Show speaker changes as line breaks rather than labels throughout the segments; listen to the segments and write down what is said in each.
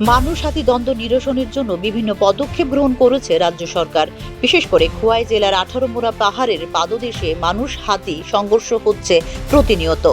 মানুষ হাতি দ্বন্দ্ব নিরসনের জন্য বিভিন্ন পদক্ষেপ গ্রহণ করেছে রাজ্য সরকার। বিশেষ করে খোয়াই জেলার আঠারো মোড়া পাহাড়ের পাদদেশে মানুষ হাতি সংঘর্ষ হচ্ছে প্রতিনিয়ত।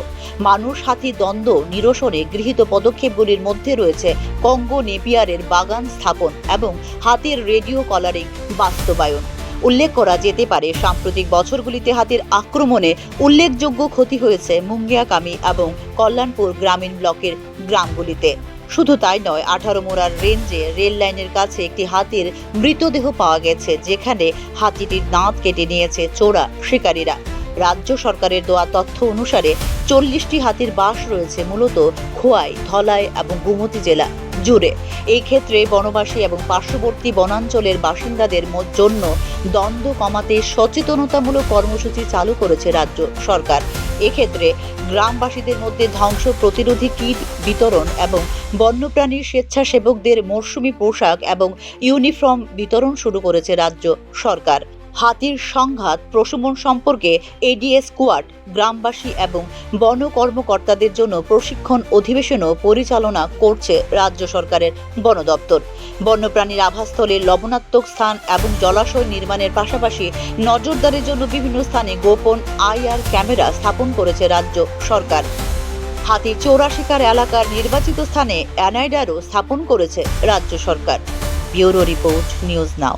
মানুষ হাতি দ্বন্দ্ব নিরসনে গৃহীত পদক্ষেপগুলির মধ্যে রয়েছে কঙ্গো নেপিয়ারের বাগান স্থাপন এবং হাতির রেডিও কলারিং বাস্তবায়ন। উল্লেখ করা যেতে পারে, সাম্প্রতিক বছরগুলিতে হাতির আক্রমণে উল্লেখযোগ্য ক্ষতি হয়েছে মুঙ্গিয়াকামি এবং কল্যাণপুর গ্রামীণ ব্লকের গ্রামগুলিতে। শুধু তাই নয়, আঠারো মোড়ার রেঞ্জে রেল লাইনের কাছে একটি হাতির মৃতদেহ পাওয়া গেছে, যেখানে হাতিটির দাঁত কেটে নিয়েছে চোরা শিকারীরা। রাজ্য সরকারের দেওয়া তথ্য অনুসারে চল্লিশটি হাতির বাস রয়েছে, মূলত খোয়াই, ধলাই এবং গুমতি জেলা জুড়ে। এই ক্ষেত্রে বনবাসী এবং পার্শ্ববর্তী বনাঞ্চলের বাসিন্দাদের জন্য দ্বন্দ্ব কমাতে সচেতনতামূলক কর্মসূচি চালু করেছে রাজ্য সরকার। এক্ষেত্রে গ্রামবাসীদের মধ্যে ধ্বংস প্রতিরোধী কিট বিতরণ এবং বন্যপ্রাণীর স্বেচ্ছাসেবকদের মরশুমি পোশাক এবং ইউনিফর্ম বিতরণ শুরু করেছে রাজ্য সরকার। হাতির সংঘাত প্রশমন সম্পর্কে এডিএস কোয়াড গ্রামবাসী এবং বন কর্মকর্তাদের জন্য প্রশিক্ষণ অধিবেশনও পরিচালনা করছে রাজ্য সরকারের বন দপ্তর। বন্যপ্রাণীর আবাসস্থলের লবণাত্মক স্থান এবং জলাশয় নির্মাণের পাশাপাশি নজরদারির জন্য বিভিন্ন স্থানে গোপন আইআর ক্যামেরা স্থাপন করেছে রাজ্য সরকার। হাতি চোরা শিকার এলাকার নির্বাচিত স্থানে অ্যানাইডারও স্থাপন করেছে রাজ্য সরকার। Bureau report news now.